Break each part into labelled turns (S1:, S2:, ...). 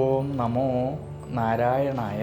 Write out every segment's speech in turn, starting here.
S1: ഓം നമോ നാരായണായ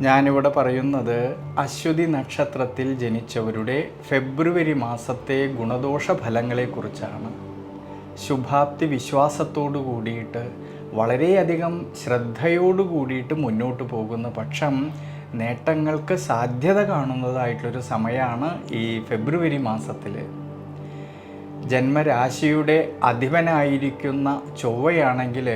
S1: ഞാനിവിടെ പറയുന്നത് അശ്വതി നക്ഷത്രത്തിൽ ജനിച്ചവരുടെ ഫെബ്രുവരി മാസത്തെ ഗുണദോഷ ഫലങ്ങളെക്കുറിച്ചാണ് ശുഭാപ്തി വിശ്വാസത്തോടു കൂടിയിട്ട് വളരെയധികം ശ്രദ്ധയോടു കൂടിയിട്ട് മുന്നോട്ട് പോകുന്ന പക്ഷം നേട്ടങ്ങൾക്ക് സാധ്യത കാണുന്നതായിട്ടുള്ളൊരു സമയമാണ് ഈ ഫെബ്രുവരി മാസത്തിൽ ജന്മരാശിയുടെ അധിപനായിരിക്കുന്ന ചൊവ്വയാണെങ്കിൽ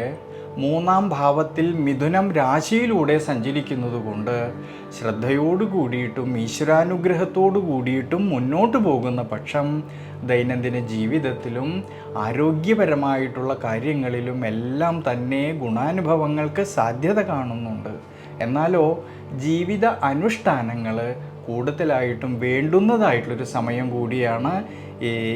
S1: മൂന്നാം ഭാവത്തിൽ മിഥുനം രാശിയിലൂടെ സഞ്ചരിക്കുന്നത് കൊണ്ട് ശ്രദ്ധയോടു കൂടിയിട്ടും ഈശ്വരാനുഗ്രഹത്തോടു കൂടിയിട്ടും മുന്നോട്ട് പോകുന്ന പക്ഷം ദൈനംദിന ജീവിതത്തിലും ആരോഗ്യപരമായിട്ടുള്ള കാര്യങ്ങളിലും എല്ലാം തന്നെ ഗുണാനുഭവങ്ങൾക്ക് സാധ്യത കാണുന്നുണ്ട്. എന്നാലോ ജീവിത അനുഷ്ഠാനങ്ങൾ കൂടുതലായിട്ടും വേണ്ടുന്നതായിട്ടുള്ളൊരു സമയം കൂടിയാണ്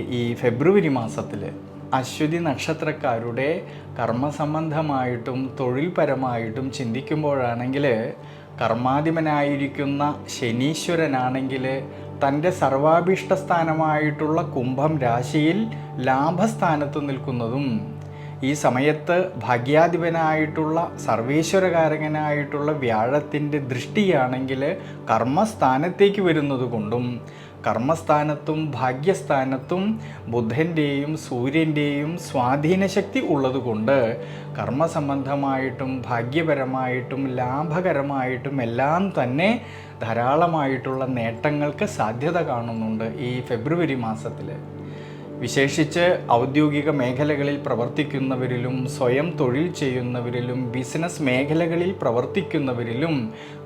S1: ഈ ഫെബ്രുവരി മാസത്തിൽ അശ്വതി നക്ഷത്രക്കാരുടെ കർമ്മസംബന്ധമായിട്ടും തൊഴിൽപരമായിട്ടും ചിന്തിക്കുമ്പോഴാണെങ്കിൽ കർമാധിപനായിരിക്കുന്ന ശനീശ്വരനാണെങ്കിൽ തന്റെ സർവാഭീഷ്ട സ്ഥാനമായിട്ടുള്ള കുംഭം രാശിയിൽ ലാഭസ്ഥാനത്ത് നിൽക്കുന്നതും ഈ സമയത്ത് ഭാഗ്യാധിപനായിട്ടുള്ള സർവേശ്വരകാരകനായിട്ടുള്ള വ്യാഴത്തിന്റെ ദൃഷ്ടിയാണെങ്കിൽ കർമ്മസ്ഥാനത്തേക്ക് വരുന്നത് കൊണ്ടും കർമ്മസ്ഥാനത്തും ഭാഗ്യസ്ഥാനത്തും ബുധന്റെയും സൂര്യന്റെയും സ്വാധീനശക്തി ഉള്ളതുകൊണ്ട് കർമ്മസംബന്ധമായിട്ടും ഭാഗ്യപരമായിട്ടും ലാഭകരമായിട്ടും എല്ലാം തന്നെ ധാരാളമായിട്ടുള്ള നേട്ടങ്ങൾക്ക് സാധ്യത കാണുന്നുണ്ട് ഈ ഫെബ്രുവരി മാസത്തിൽ വിശേഷിച്ച് ഔദ്യോഗിക മേഖലകളിൽ പ്രവർത്തിക്കുന്നവരിലും സ്വയം തൊഴിൽ ചെയ്യുന്നവരിലും ബിസിനസ് മേഖലകളിൽ പ്രവർത്തിക്കുന്നവരിലും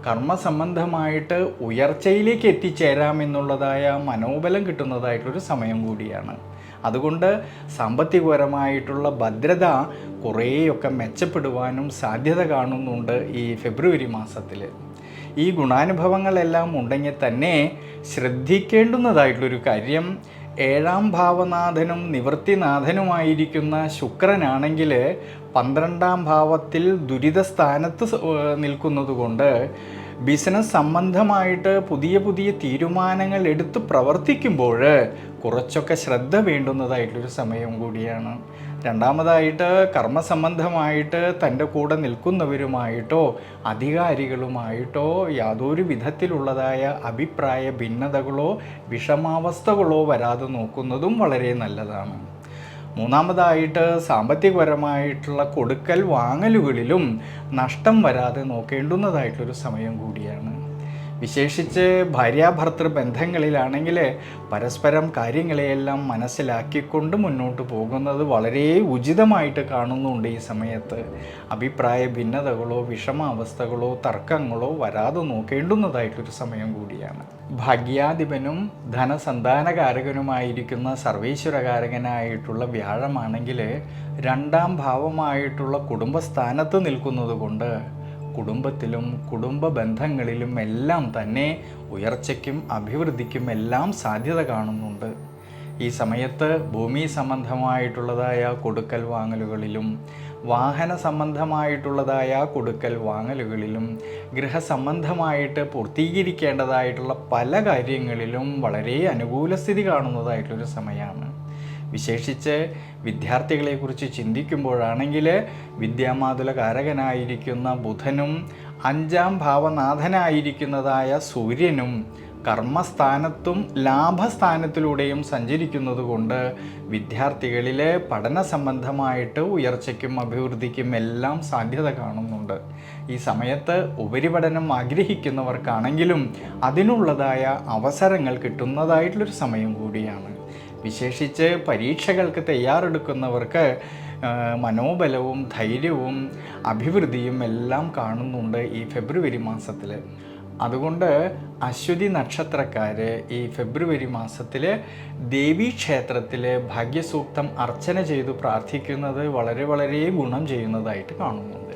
S1: കർമ്മസംബന്ധമായിട്ട് ഉയർച്ചയിലേക്ക് എത്തിച്ചേരാമെന്നുള്ളതായ മനോബലം കിട്ടുന്നതായിട്ടൊരു സമയം കൂടിയാണ്. അതുകൊണ്ട് സാമ്പത്തികപരമായിട്ടുള്ള ഭദ്രത കുറേയൊക്കെ മെച്ചപ്പെടുവാനും സാധ്യത കാണുന്നുണ്ട് ഈ ഫെബ്രുവരി മാസത്തിൽ ഈ ഗുണാനുഭവങ്ങളെല്ലാം ഉണ്ടെങ്കിൽ തന്നെ ശ്രദ്ധിക്കേണ്ടുന്നതായിട്ടുള്ളൊരു കാര്യം ഏഴാം ഭാവനാഥനും നിവൃത്തിനാഥനുമായിരിക്കുന്ന ശുക്രനാണെങ്കിൽ പന്ത്രണ്ടാം ഭാവത്തിൽ ദുരിത സ്ഥാനത്ത് നിൽക്കുന്നതുകൊണ്ട് ബിസിനസ് സംബന്ധമായിട്ട് പുതിയ പുതിയ തീരുമാനങ്ങൾ എടുത്ത് പ്രവർത്തിക്കുമ്പോൾ കുറച്ചൊക്കെ ശ്രദ്ധ വേണ്ടുന്നതായിട്ടൊരു സമയം കൂടിയാണ്. രണ്ടാമതായിട്ട് കർമ്മസംബന്ധമായിട്ട് തന്റെ കൂടെ നിൽക്കുന്നവരുമായിട്ടോ അധികാരികളുമായിട്ടോ യാതൊരു വിധത്തിലുള്ളതായ അഭിപ്രായ ഭിന്നതകളോ വിഷമാവസ്ഥകളോ വരാതെ നോക്കുന്നതും വളരെ നല്ലതാണ്. മൂന്നാമതായിട്ട് സാമ്പത്തികപരമായിട്ടുള്ള കൊടുക്കൽ വാങ്ങലുകളിലും നഷ്ടം വരാതെ നോക്കേണ്ടുന്നതായിട്ടൊരു സമയം കൂടിയാണ്. വിശേഷിച്ച് ഭാര്യാഭർത്തൃ ബന്ധങ്ങളിലാണെങ്കിൽ പരസ്പരം കാര്യങ്ങളെയെല്ലാം മനസ്സിലാക്കിക്കൊണ്ട് മുന്നോട്ട് പോകുന്നത് വളരെ ഉചിതമായിട്ട് കാണുന്നുണ്ട് ഈ സമയത്ത്. അഭിപ്രായ ഭിന്നതകളോ വിഷമാവസ്ഥകളോ തർക്കങ്ങളോ വരാതെ നോക്കേണ്ടുന്നതായിട്ടൊരു സമയം കൂടിയാണ്. ഭാഗ്യാധിപനും ധനസന്താനകാരകനുമായിരിക്കുന്ന സർവീശ്വരകാരകനായിട്ടുള്ള വ്യാഴമാണെങ്കിൽ രണ്ടാം ഭാവമായിട്ടുള്ള കുടുംബസ്ഥാനത്ത് നിൽക്കുന്നത് കൊണ്ട് കുടുംബത്തിലും കുടുംബ ബന്ധങ്ങളിലും എല്ലാം തന്നെ ഉയർച്ചയ്ക്കും അഭിവൃദ്ധിക്കും എല്ലാം സാധ്യത കാണുന്നുണ്ട്. ഈ സമയത്ത് ഭൂമി സംബന്ധമായിട്ടുള്ളതായ കൊടുക്കൽ വാങ്ങലുകളിലും വാഹന സംബന്ധമായിട്ടുള്ളതായ കൊടുക്കൽ വാങ്ങലുകളിലും ഗൃഹസംബന്ധമായിട്ട് പൂർത്തീകരിക്കേണ്ടതായിട്ടുള്ള പല കാര്യങ്ങളിലും വളരെ അനുകൂല സ്ഥിതി കാണുന്നതായിട്ടൊരു സമയമാണ്. വിശേഷിച്ച് വിദ്യാർത്ഥികളെക്കുറിച്ച് ചിന്തിക്കുമ്പോഴാണെങ്കിൽ വിദ്യാമാതുലകാരകനായിരിക്കുന്ന ബുധനും അഞ്ചാം ഭാവനാഥനായിരിക്കുന്നതായ സൂര്യനും കർമ്മസ്ഥാനത്തും ലാഭസ്ഥാനത്തിലൂടെയും സഞ്ചരിക്കുന്നത് കൊണ്ട് വിദ്യാർത്ഥികളിൽ പഠന സംബന്ധമായിട്ട് ഉയർച്ചയ്ക്കും അഭിവൃദ്ധിക്കും എല്ലാം സാധ്യത കാണുന്നുണ്ട്. ഈ സമയത്ത് ഉപരിപഠനം ആഗ്രഹിക്കുന്നവർക്കാണെങ്കിലും അതിനുള്ളതായ അവസരങ്ങൾ കിട്ടുന്നതായിട്ടുള്ളൊരു സമയം കൂടിയാണ്. വിശേഷിച്ച് പരീക്ഷകൾക്ക് തയ്യാറെടുക്കുന്നവർക്ക് മനോബലവും ധൈര്യവും അഭിവൃദ്ധിയും എല്ലാം കാണുന്നുണ്ട് ഈ ഫെബ്രുവരി മാസത്തിൽ അതുകൊണ്ട് അശ്വതി നക്ഷത്രക്കാർ ഈ ഫെബ്രുവരി മാസത്തിൽ ദേവീക്ഷേത്രത്തിൽ ഭാഗ്യസൂക്തം അർച്ചന ചെയ്തു പ്രാർത്ഥിക്കുന്നത് വളരെ വളരെ ഗുണം ചെയ്യുന്നതായിട്ട് കാണുന്നുണ്ട്.